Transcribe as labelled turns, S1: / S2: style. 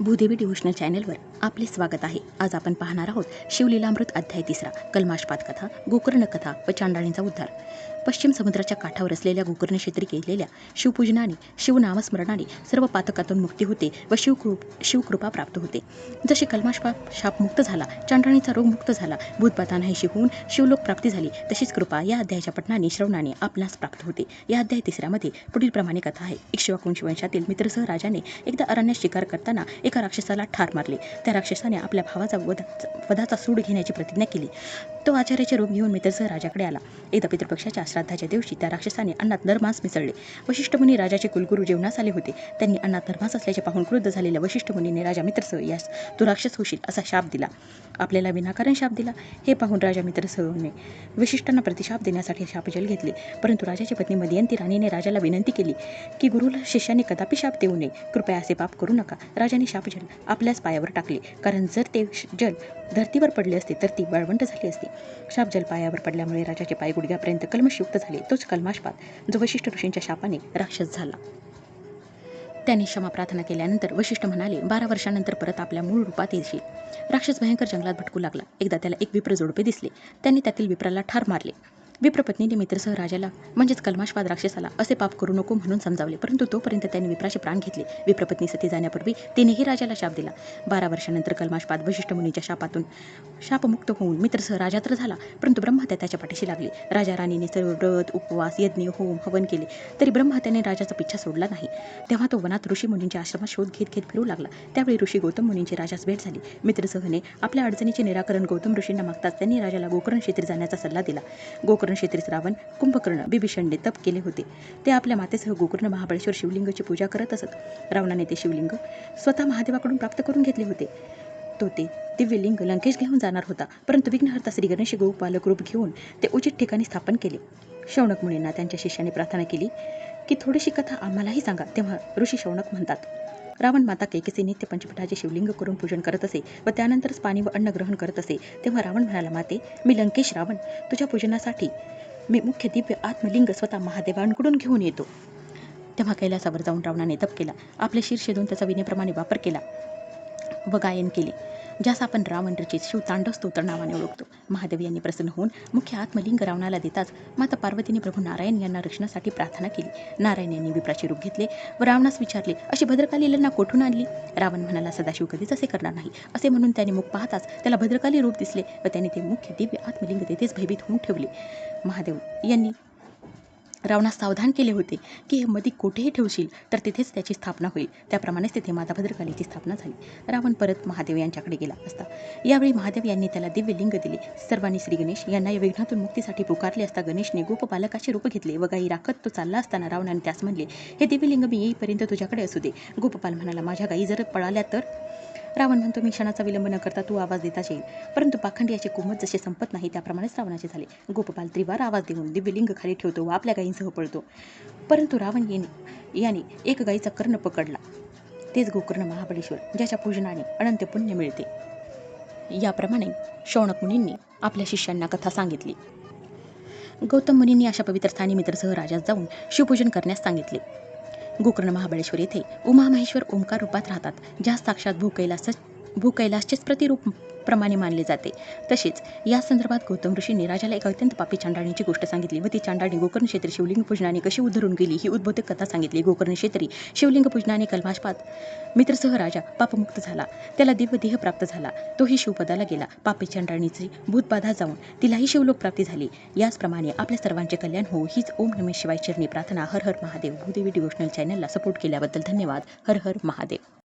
S1: Bhudevi devotional चॅनलवर आपले स्वागत आहे. आज आपण पाहणार आहोत शिवलीलामृत अध्याय तिसरा कलमाशपात कथा गोकर्ण कथा व चांडाळींचा उद्धार. पश्चिम समुद्राच्या काठावर असलेल्या गोकर्ण क्षेत्री केलेल्या शिवपूजनाने शिवनामस्मरणाने सर्व पातकातून मुक्ती होते व शिवकृप शिवकृपा प्राप्त होते. जसे कल्माशपात शापमुक्त झाला चांडणीचा रोग मुक्त झाला भूतपाता नाहीशी होऊन शिवलोक प्राप्ती झाली तशीच कृपा या अध्यायाच्या पटनाने श्रवणाने आपणास प्राप्त होते. या अध्याय तिसऱ्यामध्ये पुढील प्रमाणे कथा आहे. इक्ष्वाकुंश वंशातील मित्रसह राजाने एकदा अरण्यात शिकार करताना एका राक्षसाला ठार मारले. त्या राक्षसाने आपल्या भावाचा वध वधाचा सूड घेण्याची प्रतिज्ञा केली. तो आचार्याचे रूप घेऊन मित्रसह राजाकडे आला. एकदा पितृपक्षाच्या श्राद्धाच्या दिवशी त्या राक्षसाने अन्नात नरमांस मिसळले. वशिष्ठ मुनी राजाचे कुलगुरू जेवणास आले होते. त्यांनी अन्नात नरमांस असल्याचे पाहून क्रुद्ध झालेल्या वशिष्ठ मुनीने राजा मित्रसह यास तू राक्षस होशील असा शाप दिला. आपल्याला विनाकारण शाप दिला. हे पाहून राजा मित्रसहने वशिष्ठांना प्रतिशाप देण्यासाठी शापजल घेतले. परंतु राजाची पत्नी मदयंती राणीने राजाला विनंती केली की गुरुला शिष्याने कदापि शाप देऊ नये. कृपया असे पाप करू नका. राजाने शापजल आपल्याच पायावर टाकले. कारण जर ते श- जल धर्तीवर पडले असते तर ती वाळवंट झाली असती. शापजल पायावर पडल्यामुळे राजाचे पाय गुडघ्यापर्यंत कलमशयुक्त झाले. तोच कलमाशपात जो वशिष्ठ ऋषींच्या शापाने राक्षस झाला. त्याने क्षमा प्रार्थना केल्यानंतर वशिष्ठ म्हणाले बारा वर्षानंतर परत आपल्या मूळ रूपात येशील. राक्षस भयंकर जंगलात भटकू लागला. एकदा त्याला एक विप्र जोडपे दिसले. त्यांनी त्यातील विप्राला ठार मारले. विप्रपत्नीने मित्रसह राजाला म्हणजेच कल्माशपाद राक्षसाला असे पाप करू नको म्हणून समजावले. परंतु तोपर्यंत त्यांनी विप्राचे प्राण घेतले. विप्रपत्नी सती जाण्यापूर्वी तिनेही राजाला शाप दिला. बारा वर्षानंतर कल्माशपाद वशिष्ठ मुनीच्या शापातून शापमुक्त होऊन मित्रसह राजा तर झाला. परंतु ब्रह्महत्या त्याच्या पाठीशी लागली. राजा राणीने सर्व व्रत उपवास यज्ञ होम हवन केले. तरी ब्रह्महत्याने राजाचा पिच्छा सोडला नाही. तेव्हा तो वनात ऋषी मुनींच्या आश्रमात शोध घेत घेत फिरू लागला. त्यावेळी ऋषी गौतम मुनींची राजास भेट झाली. मित्रसहने आपल्या अडचणीचे निराकरण गौतम ऋषींना मागताच त्यांनी राजाला गोकर्ण क्षेत्री जाण्याचा सल्ला दिला. गोकर्ण क्षेत्रीस रावण कुंभकर्ण बिभीषणने तप केले होते. ते आपल्या मातेसह गोकर्ण महाबळेश्वर शिवलिंगाची पूजा करत असत. रावणाने ते शिवलिंग स्वतः महादेवाकडून प्राप्त करून घेतले होते. तो ते दिव्यलिंग लंकेश घेऊन जाणार होता. परंतु विघ्नहर्ता श्री गणेश गोपालक रूप घेऊन ते उचित ठिकाणी स्थापन केले. शौनक मुनींना त्यांच्या शिष्याने प्रार्थना केली की थोडीशी कथा आम्हालाही सांगा तेव्हा ऋषी शौनक म्हणतात. रावण माता केकेचे नित्य पंचपटाचे शिवलिंग करून पूजन करत असे व त्यानंतरच पाणी व अन्न ग्रहण करत असे. तेव्हा रावण म्हणाला माते मी लंकेश रावण. तुझ्या पूजनासाठी मी मुख्य दिव्य आत्मलिंग स्वतः महादेवांकडून घेऊन येतो. तेव्हा कैलासावर जाऊन रावणाने तप केला. आपले शीर्ष देऊन त्याचा विनेप्रमाणे वापर केला व गायन केले. ज्यास आपण रावण रचित शिवतांडव स्तोत्र नावाने ओळखतो. महादेव यांनी प्रसन्न होऊन मुख्य आत्मलिंग रावणाला देताच माता पार्वतीने प्रभू नारायण यांना रक्षणासाठी प्रार्थना केली. नारायण यांनी विप्राचे रूप घेतले व रावणास विचारले अशी भद्रकालीलांना कोठून आणली? रावण म्हणाला सदाशिव कधीच असे करणार नाही. असे म्हणून त्याने मुख पाहताच त्याला भद्रकाली रूप दिसले व त्याने ते मुख्य दिव्य आत्मलिंग तेथेच भयभीत होऊन ठेवले. महादेव यांनी रावणास सावधान केले होते की हे मती कुठेही ठेवशील तर तिथेच त्याची स्थापना होईल. त्याप्रमाणेच तिथे माता भद्रकालीची स्थापना झाली. रावण परत महादेव यांच्याकडे गेला असता. यावेळी महादेव यांनी त्याला दिव्य लिंग दिले. सर्वांनी श्री गणेश यांना या विघ्नातून मुक्तीसाठी पुकारले असता गणेशने गोपबालकाचे रूप घेतले. व गाई राखत तो चालला असताना रावणाने त्यास म्हणले हे दिव्यलिंग मी येईपर्यंत तुझ्याकडे असू दे. गोपपाल म्हणाला माझ्या गाई जर पळाल्या तर रावण म्हणतो मी क्षणाचा विलंब न करता तू आवाज देता येईल परंतु पाखंडी याचे कुमत जसे संपत नाही त्याप्रमाणेच रावणाचे झाले. गोपपाल त्रिवार आवाज देऊन दिव्यलिंग खाली ठेवतो व आपल्या गायींसह पळतो. परंतु रावण याने याने एक गायीचा कर्ण पकडला. तेच गोकर्ण महाबळेश्वर ज्याच्या पूजनाने अनंत पुण्य मिळते. याप्रमाणे शौनक मुनींनी आपल्या शिष्यांना कथा सांगितली. गौतम मुनींनी अशा पवित्र स्थानी मित्रसह राजास जाऊन शिवपूजन करण्यास सांगितले. गोकर्ण महाबळेश्वर येथे उमा महेश्वर ओंकार रूपात राहतात. ज्या साक्षात भूकैलासच भूकैलासचेच प्रतिरूप प्रमाणे मानले जाते. तसेच या संदर्भात गौतम ऋषींनी राजाला एक अत्यंत पापी चांडाळीची गोष्ट सांगितली व ती चांडाळी गोकर्ण क्षेत्री शिवलिंग पूजनाने कशी उद्धरून गेली ही उद्बोधक कथा सांगितली. गोकर्ण क्षेत्री शिवलिंग पूजनाने कल्माशपात मित्रसह राजा पापमुक्त झाला. त्याला दिव्यदेह प्राप्त झाला. तोही शिवपदाला गेला. पापी चांडाळीची भूतबाधा जाऊन तिलाही शिवलोक प्राप्ती झाली. याचप्रमाणे आपल्या सर्वांचे कल्याण हो हीच ओम नमे शिवाय चरणी प्रार्थना. हर हर महादेव. भूदेवी डिवोशनल चॅनलला सपोर्ट केल्याबद्दल धन्यवाद. हर हर महादेव.